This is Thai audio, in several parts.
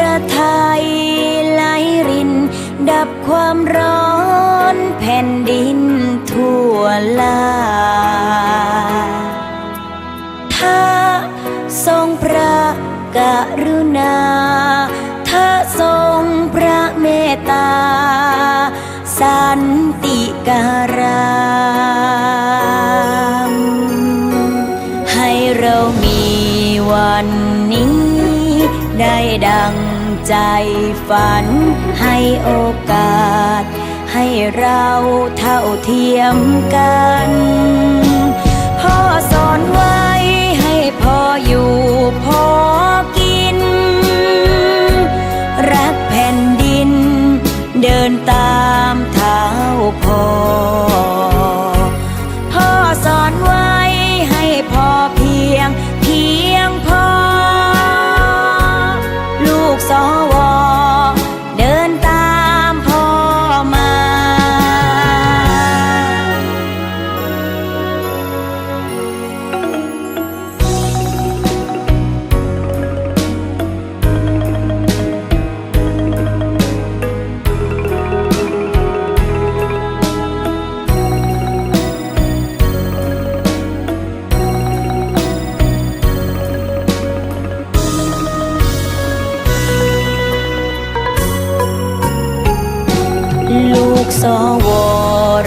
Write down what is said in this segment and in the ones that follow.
ระทัยไหลริน ดับความร้อนแผ่นดินทั่วลาถ้าทรงพระกรุณา ถ้าทรงพระเมตตา สันติกา ดังใจฝัน ให้โอกาส ให้เราเท่าเทียมกัน พ่อสอนไว้ให้พ่ออยู่พอกิน รักแผ่นดิน เดินตามเท้าพ่อ ลู สว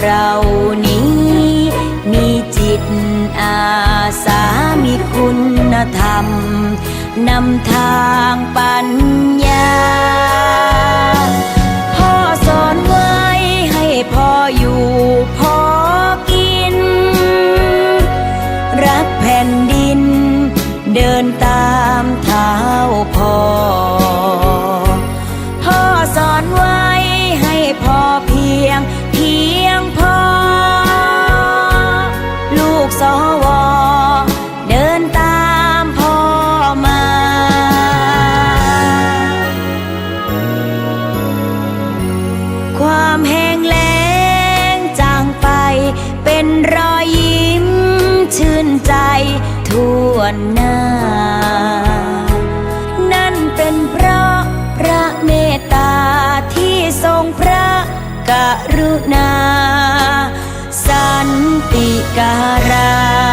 เรานี้ มีจิตอาสามีคุณธรรมนำทางปัญญา ยงเพียงพอ ลูกสวเดินตามพ่อมา ความแห้งแล้งจางไป เป็นรอยยิ้มชื่นใจทั่วหน้า กรุณา สันติการา